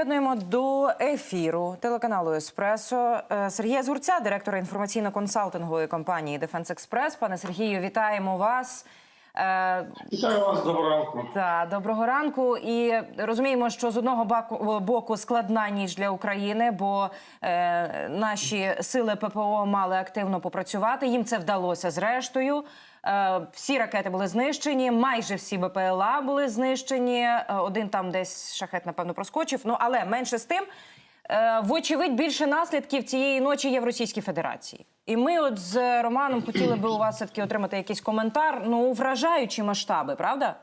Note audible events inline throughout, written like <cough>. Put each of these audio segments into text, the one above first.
приєднуємо до ефіру телеканалу Еспресо е, Сергія Згурця, директора інформаційно-консалтингової компанії Дефенс Експрес. Пане Сергію, вітаємо вас. Е, Вітаю вас, доброго ранку. та доброго ранку. І розуміємо, що з одного боку складна ніч для України, бо е, наші сили ППО мали активно попрацювати. Їм це вдалося зрештою. Е, всі ракети були знищені, майже всі БПЛА були знищені. Е, один там десь шахет, напевно, проскочив. Ну але менше з тим. Е, Вочевидь, більше наслідків цієї ночі є в Російській Федерації. І ми, от з Романом, хотіли би у вас все таки отримати якийсь коментар. Ну, вражаючі масштаби, правда?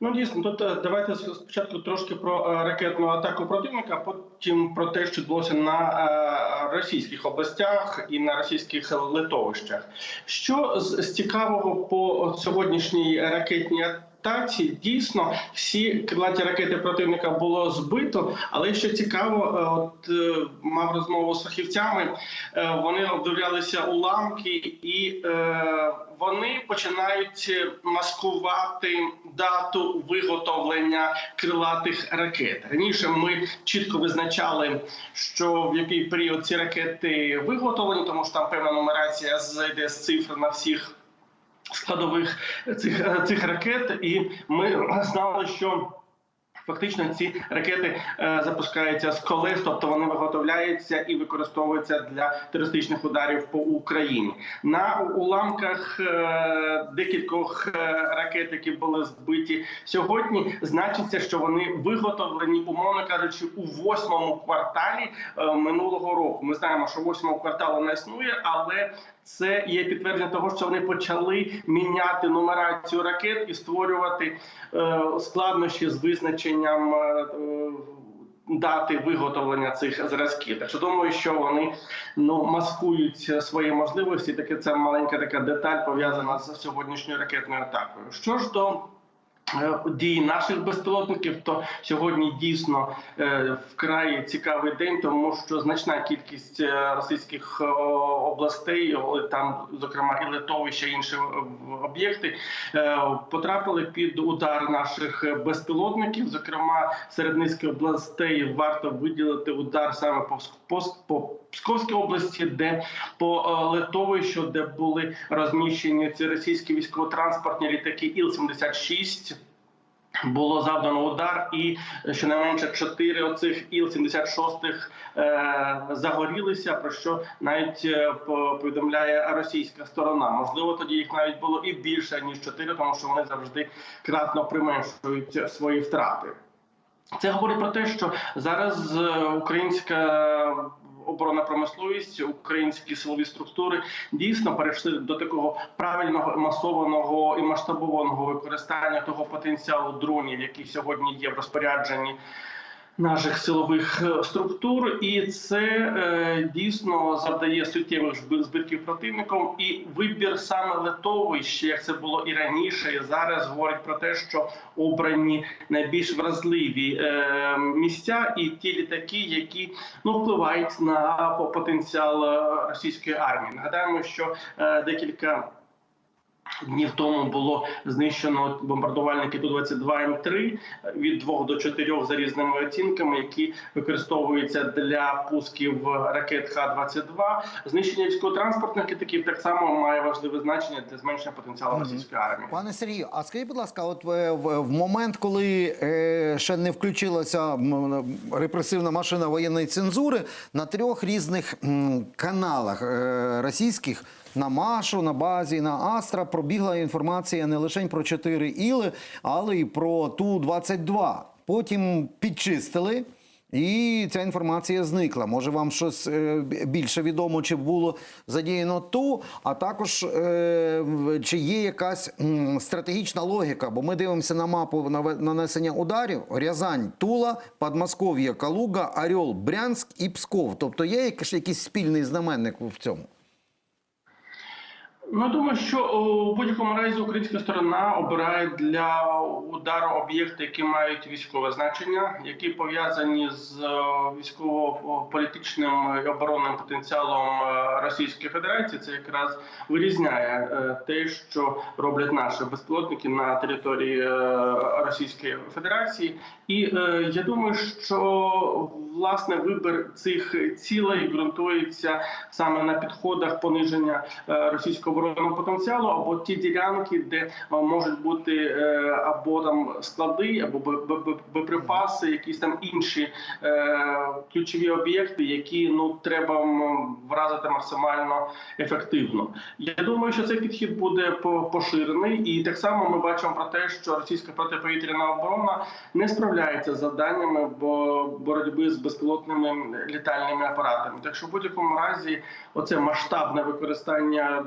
Ну дійсно, тут е, давайте спочатку трошки про е, ракетну атаку противника, потім про те, що відбулося на російських областях і на російських литовищах. Що з цікавого по сьогоднішній ракетній атаці, дійсно всі крилаті ракети противника було збито. Але що цікаво, е, от е, мав розмову з фахівцями, е, вони обдивлялися уламки і. Вони починають маскувати дату виготовлення крилатих ракет. Раніше ми чітко визначали, що в який період ці ракети виготовлені, тому що там певна нумерація зайде з цифр на всіх складових цих, цих ракет, і ми знали, що. Фактично ці ракети е, запускаються з колес, тобто вони виготовляються і використовуються для терористичних ударів по Україні. На уламках е, декількох е, ракет, які були збиті сьогодні, значиться, що вони виготовлені, умовно кажучи, у восьмому кварталі минулого року. Ми знаємо, що восьмого кварталу не існує, але це є підтвердження того, що вони почали міняти нумерацію ракет і створювати складнощі з визначенням. Е, е, Дати виготовлення цих зразків, так що думаю, що вони ну маскують свої можливості. Таке це маленька така деталь пов'язана з сьогоднішньою ракетною атакою. Що ж до дій наших безпілотників, то сьогодні дійсно е, вкрай цікавий день, тому що значна кількість е, російських е, областей, там, зокрема, і литовища, і інші е, об'єкти, е, потрапили під удар наших безпілотників. Зокрема, серед низки областей варто виділити удар саме по по Псковській області, де по е, литовищу, де були розміщені ці російські військово-транспортні літаки Іл-76, було завдано удар, і щонайменше чотири оцих Іл-76 е, загорілися. Про що навіть е, повідомляє російська сторона. Можливо, тоді їх навіть було і більше ніж чотири, тому що вони завжди кратно применшують свої втрати. Це говорить про те, що зараз е, українська оборонна промисловість, українські силові структури дійсно перейшли до такого правильного масованого і масштабованого використання того потенціалу дронів, який сьогодні є в розпорядженні. Наших силових е, структур, і це е, дійсно завдає суттєвих зб- збитків противникам. І вибір саме литовища, як це було і раніше, і зараз говорить про те, що обрані найбільш вразливі е, місця, і ті літаки, які ну впливають на потенціал російської армії. Нагадаємо, що декілька. Днів тому було знищено бомбардувальники Ту-22 М3 від 2 до 4 за різними оцінками, які використовуються для пусків ракет Х-22. Знищення військово-транспортних літаків так само має важливе значення для зменшення потенціалу російської армії. Пане Сергію, а скажіть, будь ласка, от е, в, в момент, коли е, ще не включилася м, репресивна машина воєнної цензури, на трьох різних м, каналах е, російських на Машу, на базі, на Астра пробігла інформація не лише про чотири іли, але й про Ту-22. Потім підчистили. І ця інформація зникла. Може, вам щось е, більше відомо, чи було задіяно ту, а також е, чи є якась стратегічна логіка? Бо ми дивимося на мапу нанесення ударів: Рязань, Тула, Подмосков'я, Калуга, Орел, Брянськ і Псков. Тобто є якийсь спільний знаменник в цьому. Ну, думаю, що у будь-якому разі українська сторона обирає для удару об'єкти, які мають військове значення, які пов'язані з е, військово-політичним і оборонним потенціалом е, Російської Федерації. Це якраз вирізняє е, те, що роблять наші безпілотники на території е, Російської Федерації. І е, я думаю, що власне вибір цих цілей ґрунтується саме на підходах пониження е, російського оборонного потенціалу, або ті ділянки, де е, можуть бути е, або там склади, або боєприпаси, якісь там інші ключові об'єкти, які ну треба вразити максимально ефективно. Я думаю, що цей підхід буде по- поширений, і так само ми бачимо про те, що російська протиповітряна оборона не справляється з завданнями бо боротьби з безпілотними літальними апаратами. Так що в будь-якому разі, оце масштабне використання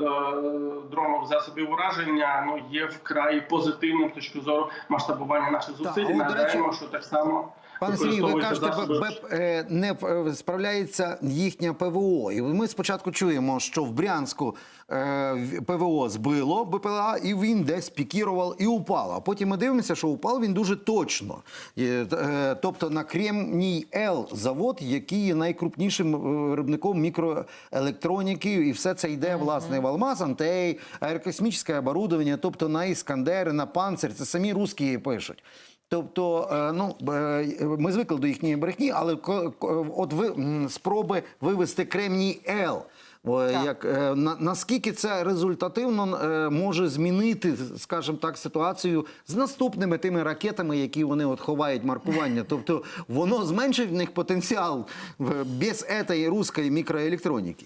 дронів засобів ураження ну є вкрай позитивним з точки зору масштабування наших зусиль. Нагадаємо, що так само. Пане Сергій, ви кажете, засоби- БЕП е, не е, справляється їхня ПВО. І ми спочатку чуємо, що в Брянську е, ПВО збило БПЛА, і він десь пікірував і упав. А потім ми дивимося, що упав він дуже точно. Тобто на Кремній Л завод, який є найкрупнішим виробником мікроелектроніки, і все це йде власне в Алмаз, Антей, аерокосмічне оборудовання, тобто на Іскандери, на панцир. Це самі русські пишуть. Тобто, е, ну е, ми звикли до їхньої брехні, але от ви спроби вивести Кремній Л. О, Як е, на, наскільки це результативно е, може змінити, скажімо так, ситуацію з наступними тими ракетами, які вони от ховають маркування? <laughs> Тобто воно зменшить в них потенціал в- без цієї руської мікроелектроніки.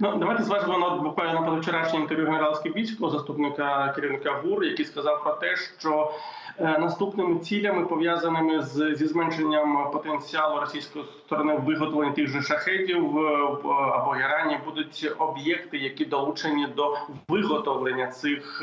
Ну, давайте зважимо на буквально на позавчорашнє інтерв'ю генерала Скібіцького, заступника керівника ГУР, який сказав про те, що наступними цілями пов'язаними з зі зменшенням потенціалу російської сторони в виготовленні тих же шахедів е, або Ірані будуть об'єкти, які долучені до виготовлення цих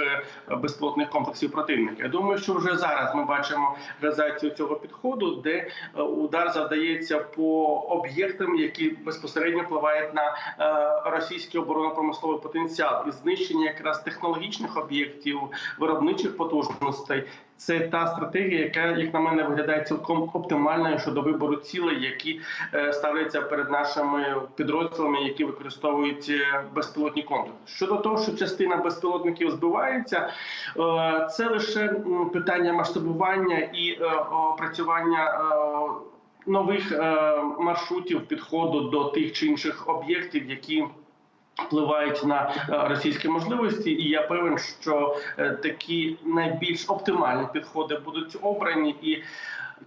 е, безпілотних комплексів противника. Я думаю, що вже зараз ми бачимо реалізацію цього підходу, де е, удар завдається по об'єктам, які безпосередньо впливають на е, російський оборонно-промисловий потенціал і знищення якраз технологічних об'єктів, виробничих потужностей. Це та стратегія, яка, як на мене, виглядає цілком оптимальною щодо вибору цілей, які е, ставляться перед нашими підрозділами, які використовують е, безпілотні комплекси. Щодо того, що частина безпілотників збивається, е, це лише питання масштабування і опрацювання. Нових маршрутів підходу до тих чи інших об'єктів, які впливають на е, російські можливості, і я певен, що е, такі найбільш оптимальні підходи будуть обрані і.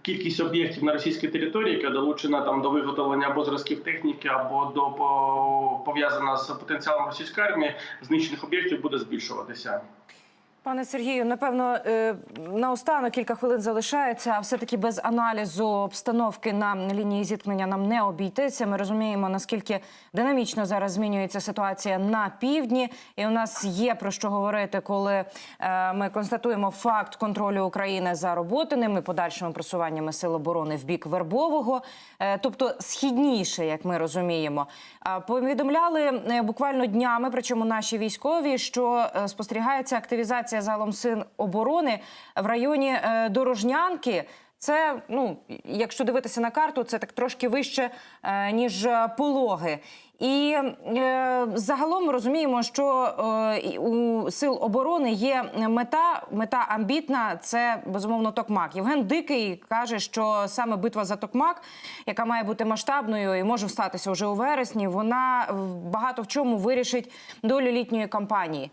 Кількість об'єктів на російській території, яка долучена там до виготовлення або зразків техніки, або до пов'язана з потенціалом російської армії, знищених об'єктів буде збільшуватися. Пане Сергію, напевно, е, наостанок кілька хвилин залишається, а все-таки без аналізу обстановки на лінії зіткнення нам не обійтися. Ми розуміємо, наскільки динамічно зараз змінюється ситуація на півдні, і у нас є про що говорити, коли е, ми констатуємо факт контролю України за роботиним і подальшими просуваннями сил оборони в бік Вербового, Е, тобто східніше, як ми розуміємо. Повідомляли буквально днями, причому наші військові, що спостерігається активізація залом сил оборони в районі е, Дорожнянки. Це, ну, якщо дивитися на карту, це так трошки вище, е, ніж пологи. І е, загалом розуміємо, що е, у сил оборони є мета, мета амбітна це безумовно Токмак. Євген Дикий каже, що саме битва за Токмак, яка має бути масштабною і може статися вже у вересні, вона багато в чому вирішить долю літньої кампанії.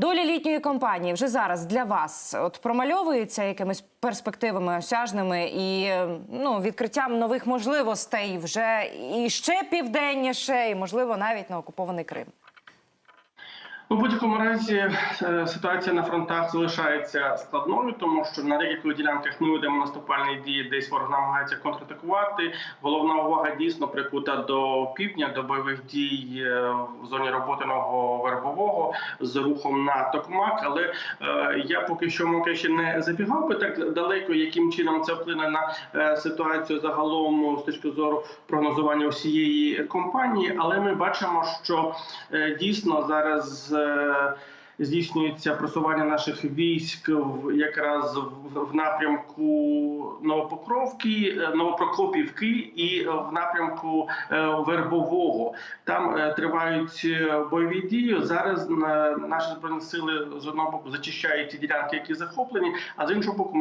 Доля літньої компанії вже зараз для вас от промальовується якимись перспективами осяжними і ну, відкриттям нових можливостей вже і ще південніше, і можливо навіть на окупований Крим. У будь-якому разі е, ситуація на фронтах залишається складною, тому що на деяких ділянках ми ведемо наступальні дії, десь ворог намагається контратакувати. Головна увага дійсно прикута до півдня, до бойових дій е, в зоні роботиного вербового з рухом на Токмак. Але е, я поки що поки ще не забігав би так далеко, яким чином це вплине на е, ситуацію загалом з точки зору прогнозування усієї компанії. Але ми бачимо, що е, дійсно зараз. ah здійснюється просування наших військ якраз в, напрямку Новопокровки, е, Новопрокопівки і е, в напрямку е, Вербового. Там тривають бойові дії. Зараз наші збройні сили з одного боку зачищають ті ділянки, які захоплені, а з іншого боку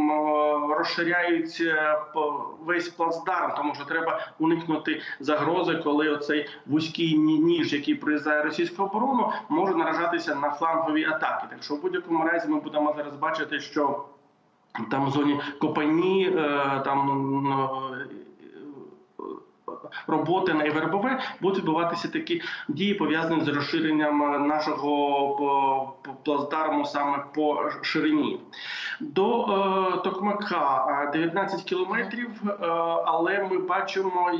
розширяють весь плацдарм, тому що треба уникнути загрози, коли оцей вузький ніж, який прорізає російську оборону, може наражатися на флангові атаки. Так що в будь-якому разі ми будемо зараз бачити, що там в зоні Копані, е, там е, роботи на ІВРБВ будуть відбуватися такі дії, пов'язані з розширенням нашого п- плацдарму саме по ширині. До е, Токмака е, 19 кілометрів, е, але ми бачимо.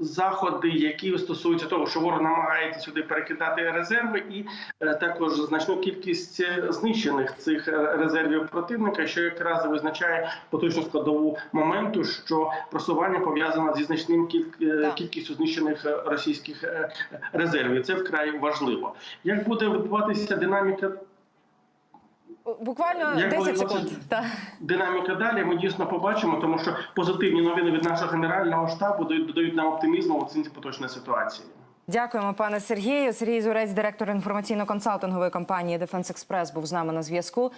Заходи, які стосуються того, що ворог намагається сюди перекидати резерви, і е, також значну кількість е, знищених цих е, резервів противника, що якраз визначає поточну складову моменту, що просування пов'язане зі значним кількістю знищених російських резервів. Це вкрай важливо. Як буде відбуватися динаміка Буквально Як 10 секунд. динаміка далі, ми дійсно побачимо, тому що позитивні новини від нашого генерального штабу дають, додають нам оптимізму в оцінці поточної ситуації. Дякуємо, пане Сергію. Сергій Зурець, директор інформаційно-консалтингової компанії Дефенс Експрес, був з нами на зв'язку.